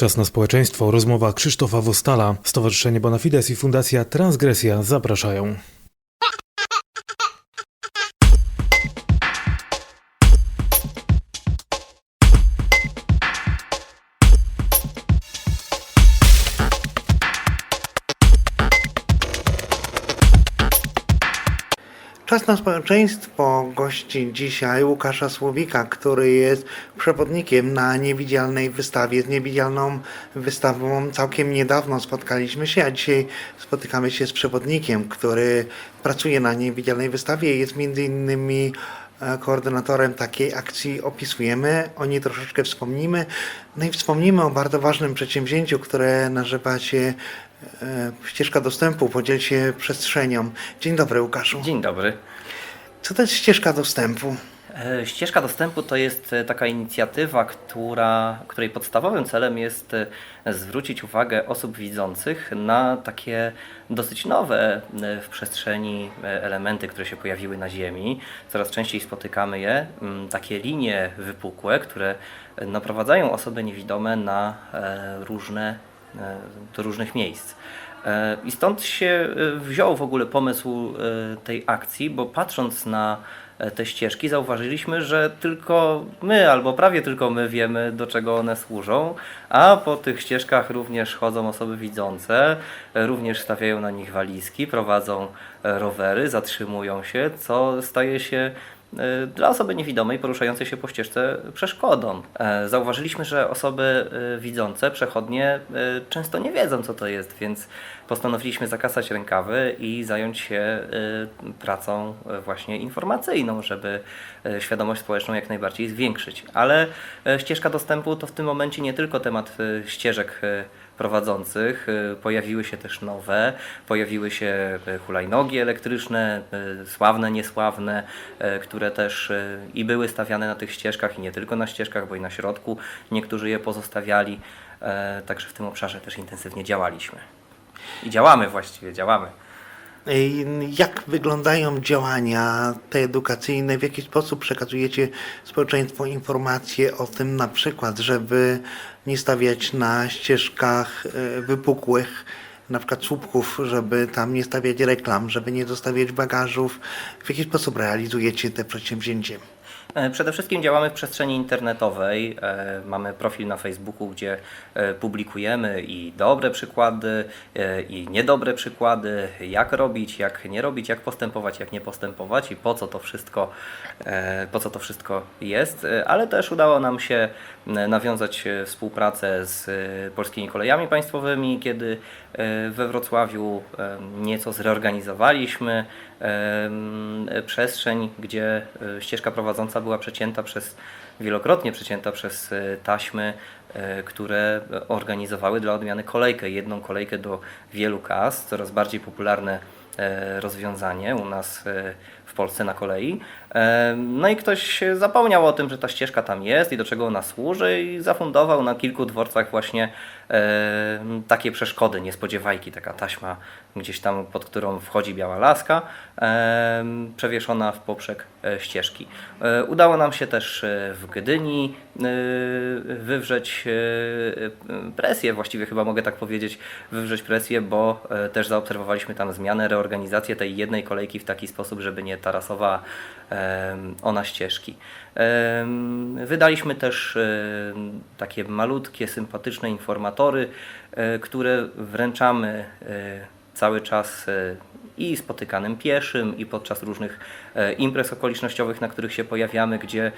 Czas na społeczeństwo. Rozmowa Krzysztofa Wostala. Stowarzyszenie Bonafides i Fundacja Transgresja zapraszają. Czas na społeczeństwo gości dzisiaj Łukasza Słowika, który jest przewodnikiem na niewidzialnej wystawie. Z niewidzialną wystawą całkiem niedawno spotkaliśmy się, a dzisiaj spotykamy się z przewodnikiem, który pracuje na niewidzialnej wystawie jest między innymi e, koordynatorem takiej akcji Opisujemy. O niej troszeczkę wspomnimy. No i wspomnimy o bardzo ważnym przedsięwzięciu, które nazywa się e, Ścieżka Dostępu. Podziel się przestrzenią. Dzień dobry Łukaszu. Dzień dobry. Co to jest ścieżka dostępu? E, Ścieżka dostępu to jest e, taka inicjatywa, która, której podstawowym celem jest e, zwrócić uwagę osób widzących na takie dosyć nowe w przestrzeni elementy, które się pojawiły na Ziemi. Coraz częściej spotykamy je, m, takie linie wypukłe, które naprowadzają osoby niewidome na różne, do różnych miejsc. E, I stąd się e, wziął w ogóle pomysł e, tej akcji, bo patrząc na te ścieżki, zauważyliśmy, że tylko my, albo prawie tylko my wiemy, do czego one służą, a po tych ścieżkach również chodzą osoby widzące, również stawiają na nich walizki, prowadzą rowery, zatrzymują się, co staje się dla osoby niewidomej poruszającej się po ścieżce przeszkodą. E, Zauważyliśmy, że osoby e, widzące, przechodnie e, często nie wiedzą co to jest, więc postanowiliśmy zakasać rękawy i zająć się pracą właśnie informacyjną, żeby świadomość społeczną jak najbardziej zwiększyć. Ale ścieżka dostępu to w tym momencie nie tylko temat ścieżek prowadzących, e, pojawiły się też nowe, pojawiły się e, hulajnogi elektryczne, e, sławne, niesławne, które też i były stawiane na tych ścieżkach i nie tylko na ścieżkach, bo i na środku niektórzy je pozostawiali, E, także w tym obszarze też intensywnie działaliśmy. I działamy właściwie, działamy. Jak wyglądają działania te edukacyjne? W jaki sposób przekazujecie społeczeństwu informacje o tym na przykład, żeby nie stawiać na ścieżkach e, wypukłych, na przykład słupków, żeby tam nie stawiać reklam, żeby nie zostawiać bagażów? W jaki sposób realizujecie te przedsięwzięcie? E, Przede wszystkim działamy w przestrzeni internetowej. E, Mamy profil na Facebooku, gdzie e, publikujemy i dobre przykłady, i niedobre przykłady, jak robić, jak nie robić, jak postępować, jak nie postępować i po co to wszystko, po co to wszystko jest. Ale też udało nam się nawiązać współpracę z polskimi kolejami państwowymi, kiedy we Wrocławiu nieco zreorganizowaliśmy przestrzeń, gdzie e, ścieżka prowadząca była przecięta przez, wielokrotnie przecięta przez e, taśmy, e, które organizowały dla odmiany kolejkę, jedną kolejkę do wielu kas, coraz bardziej popularne rozwiązanie u nas w Polsce na kolei. E, No i ktoś zapomniał o tym, że ta ścieżka tam jest i do czego ona służy i zafundował na kilku dworcach właśnie e, takie przeszkody, niespodziewajki, taka taśma gdzieś tam, pod którą wchodzi biała laska, e, przewieszona w poprzek ścieżki. Udało nam się też w Gdyni wywrzeć presję, właściwie chyba mogę tak powiedzieć, wywrzeć presję, bo też zaobserwowaliśmy tam zmianę, reorganizację tej jednej kolejki w taki sposób, żeby nie tarasowała em, ona ścieżki. Wydaliśmy też takie malutkie, sympatyczne informatory, e, które wręczamy e, cały czas e, i spotykanym pieszym, i podczas różnych imprez okolicznościowych, na których się pojawiamy, gdzie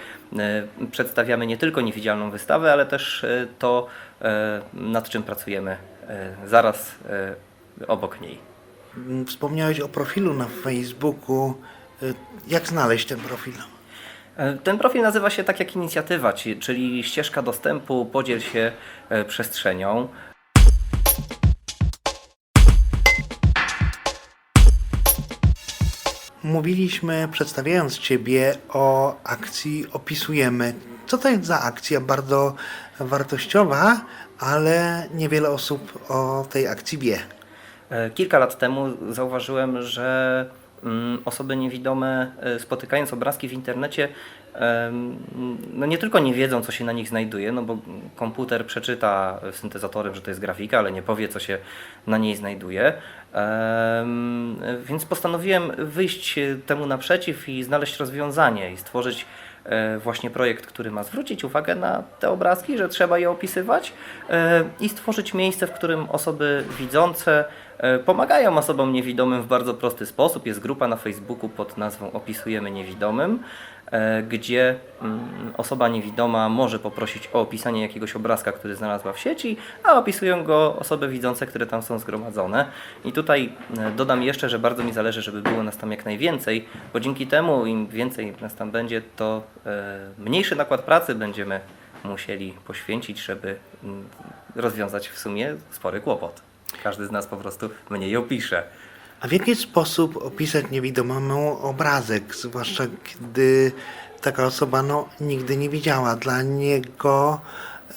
przedstawiamy nie tylko niewidzialną wystawę, ale też to, nad czym pracujemy zaraz obok niej. Wspomniałeś o profilu na Facebooku. E, Jak znaleźć ten profil? E, Ten profil nazywa się tak jak inicjatywa, czyli ścieżka dostępu, podziel się e, przestrzenią. Mówiliśmy, przedstawiając Ciebie, o akcji Opisujemy. Co to jest za akcja? Bardzo wartościowa, ale niewiele osób o tej akcji wie. E, Kilka lat temu zauważyłem, że osoby niewidome, e, spotykając obrazki w internecie, no nie tylko nie wiedzą, co się na nich znajduje, no bo komputer przeczyta syntezatorem, że to jest grafika, ale nie powie, co się na niej znajduje. Więc postanowiłem wyjść temu naprzeciw i znaleźć rozwiązanie i stworzyć właśnie projekt, który ma zwrócić uwagę na te obrazki, że trzeba je opisywać e, i stworzyć miejsce, w którym osoby widzące e, pomagają osobom niewidomym w bardzo prosty sposób. Jest grupa na Facebooku pod nazwą Opisujemy Niewidomym, e, gdzie mm, osoba niewidoma może poprosić o opisanie jakiegoś obrazka, który znalazła w sieci, a opisują go osoby widzące, które tam są zgromadzone. I tutaj e, dodam jeszcze, że bardzo mi zależy, żeby było nas tam jak najwięcej, bo dzięki temu im więcej nas tam będzie, to e, mniejszy nakład pracy będziemy musieli poświęcić, żeby mm, rozwiązać w sumie spory kłopot. Każdy z nas po prostu mniej opisze. A w jaki sposób opisać niewidomemu obrazek, zwłaszcza gdy taka osoba no, nigdy nie widziała? Dla niego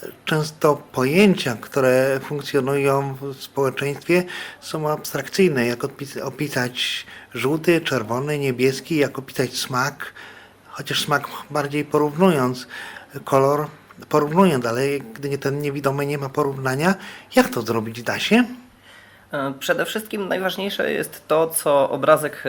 e, często pojęcia, które funkcjonują w społeczeństwie są abstrakcyjne. Jak opisać żółty, czerwony, niebieski, jak opisać smak, chociaż smak bardziej porównując, kolor porównując, ale gdy ten niewidomy nie ma porównania, jak to zrobić? Da się? E, Przede wszystkim najważniejsze jest to, co obrazek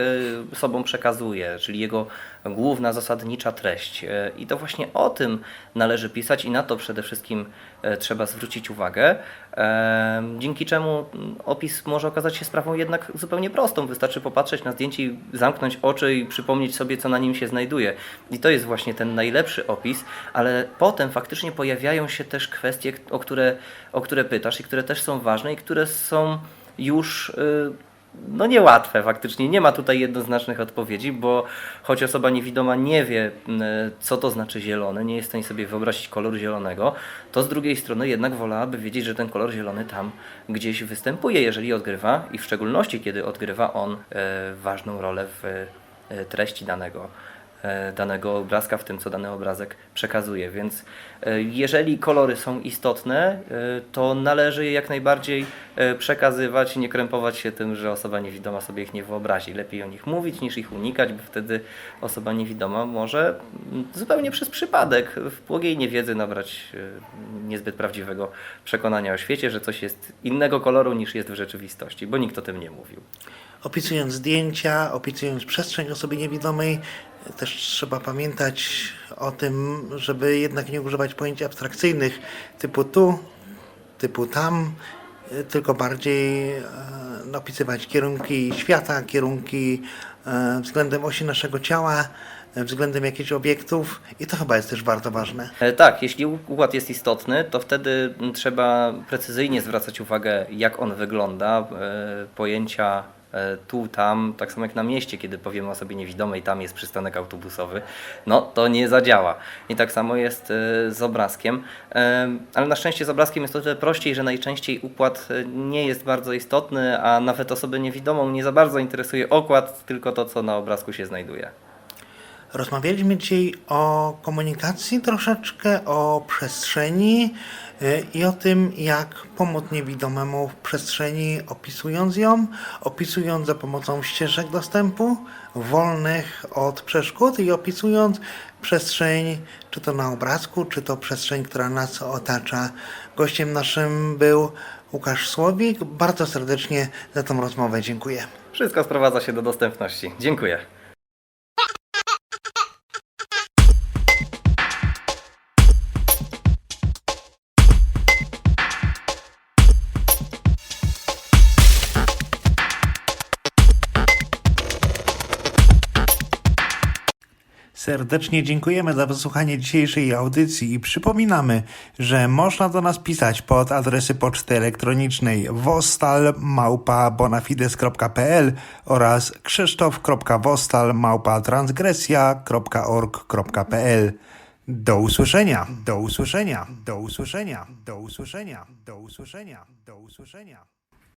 e, sobą przekazuje, czyli jego główna, zasadnicza treść. E, I to właśnie o tym należy pisać i na to przede wszystkim e, trzeba zwrócić uwagę, e, dzięki czemu mm, opis może okazać się sprawą jednak zupełnie prostą. Wystarczy popatrzeć na zdjęcie i zamknąć oczy i przypomnieć sobie, co na nim się znajduje. I to jest właśnie ten najlepszy opis, ale potem faktycznie pojawiają się też kwestie, o które, o które pytasz i które też są ważne i które są już y, no niełatwe faktycznie. Nie ma tutaj jednoznacznych odpowiedzi, bo choć osoba niewidoma nie wie, y, co to znaczy zielony, nie jest w stanie sobie wyobrazić koloru zielonego, to z drugiej strony jednak wolałaby wiedzieć, że ten kolor zielony tam gdzieś występuje, jeżeli odgrywa i w szczególności kiedy odgrywa on y, ważną rolę w y, treści danego e, danego obrazka, w tym co dany obrazek przekazuje. Więc e, jeżeli kolory są istotne, e, to należy je jak najbardziej e, przekazywać i nie krępować się tym, że osoba niewidoma sobie ich nie wyobrazi. Lepiej o nich mówić niż ich unikać, bo wtedy osoba niewidoma może mm, zupełnie przez przypadek w błogiej niewiedzy nabrać e, niezbyt prawdziwego przekonania o świecie, że coś jest innego koloru niż jest w rzeczywistości, bo nikt o tym nie mówił. Opisując zdjęcia, opisując przestrzeń osoby niewidomej, też trzeba pamiętać o tym, żeby jednak nie używać pojęć abstrakcyjnych typu tu, typu tam, y, tylko bardziej opisywać kierunki świata, kierunki e, względem osi naszego ciała, względem jakichś obiektów i to chyba jest też bardzo ważne. E, Tak, jeśli układ jest istotny, to wtedy mm, trzeba precyzyjnie zwracać uwagę, jak on wygląda, pojęcia tu, tam, tak samo jak na mieście, kiedy powiemy osobie niewidomej, tam jest przystanek autobusowy, no to nie zadziała. I tak samo jest e, z obrazkiem, E, ale na szczęście z obrazkiem jest o tyle prościej, że najczęściej układ e, nie jest bardzo istotny, a nawet osobę niewidomą nie za bardzo interesuje okład, tylko to, co na obrazku się znajduje. Rozmawialiśmy dzisiaj o komunikacji troszeczkę, o przestrzeni y, i o tym, jak pomóc niewidomemu w przestrzeni, opisując ją, opisując za pomocą ścieżek dostępu, wolnych od przeszkód i opisując przestrzeń, czy to na obrazku, czy to przestrzeń, która nas otacza. Gościem naszym był Łukasz Słowik. Bardzo serdecznie za tą rozmowę dziękuję. Wszystko sprowadza się do dostępności. Dziękuję. Serdecznie dziękujemy za wysłuchanie dzisiejszej audycji i przypominamy, że można do nas pisać pod adresy poczty elektronicznej wostal.bonafides.pl oraz krzysztof.wostal.transgresja.org.pl Do usłyszenia, do usłyszenia, do usłyszenia, do usłyszenia, do usłyszenia, do usłyszenia.